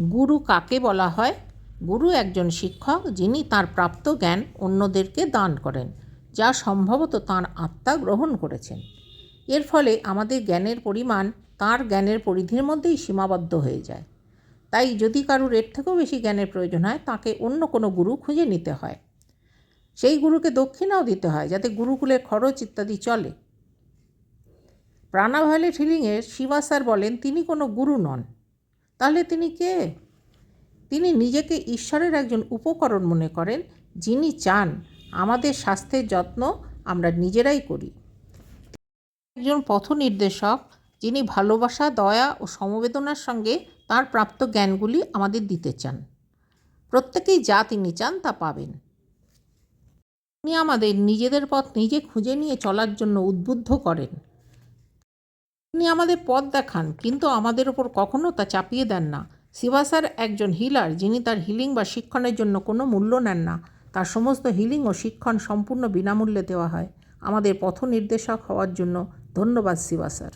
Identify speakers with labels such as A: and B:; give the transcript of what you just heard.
A: গুরু কাকে বলা হয়? গুরু একজন শিক্ষক যিনি তার প্রাপ্ত জ্ঞান অন্যদেরকে দান করেন, যা সম্ভবত তাঁর আত্মা গ্রহণ করেছেন। এর ফলে আমাদের জ্ঞানের পরিমাণ তার জ্ঞানের পরিধির মধ্যেই সীমাবদ্ধ হয়ে যায়। তাই যদি কারুর এর থেকেও বেশি জ্ঞানের প্রয়োজন হয়, তাকে অন্য কোনো গুরু খুঁজে নিতে হয়। সেই গুরুকে দক্ষিণাও দিতে হয়, যাতে গুরুকুলের খরচ ইত্যাদি চলে। প্রাণাভায়োলেট হিলিংয়ে শিবা স্যার বলেন, তিনি কোনো গুরু নন। তাহলে তিনি কে? তিনি নিজেকে ঈশ্বরের একজন উপকরণ মনে করেন, যিনি চান আমাদের স্বাস্থ্যের যত্ন আমরা নিজেরাই করি। একজন পথ নির্দেশক যিনি ভালোবাসা, দয়া ও সমবেদনার সঙ্গে তার প্রাপ্ত জ্ঞানগুলি আমাদের দিতে চান। প্রত্যেকেই যা তিনি চান তা পাবেন। তিনি আমাদের নিজেদের পথ নিজে খুঁজে নিয়ে চলার জন্য উদ্বুদ্ধ করেন। তিনি আমাদের পথ দেখান, কিন্তু আমাদের ওপর কখনো তা চাপিয়ে দেন না। শিবা স্যার একজন হিলার যিনি তার হিলিং বা শিক্ষণের জন্য কোনো মূল্য নেন না। তার সমস্ত হিলিং ও শিক্ষণ সম্পূর্ণ বিনামূল্যে দেওয়া হয়। আমাদের পথ নির্দেশক হওয়ার জন্য ধন্যবাদ শিবা স্যার।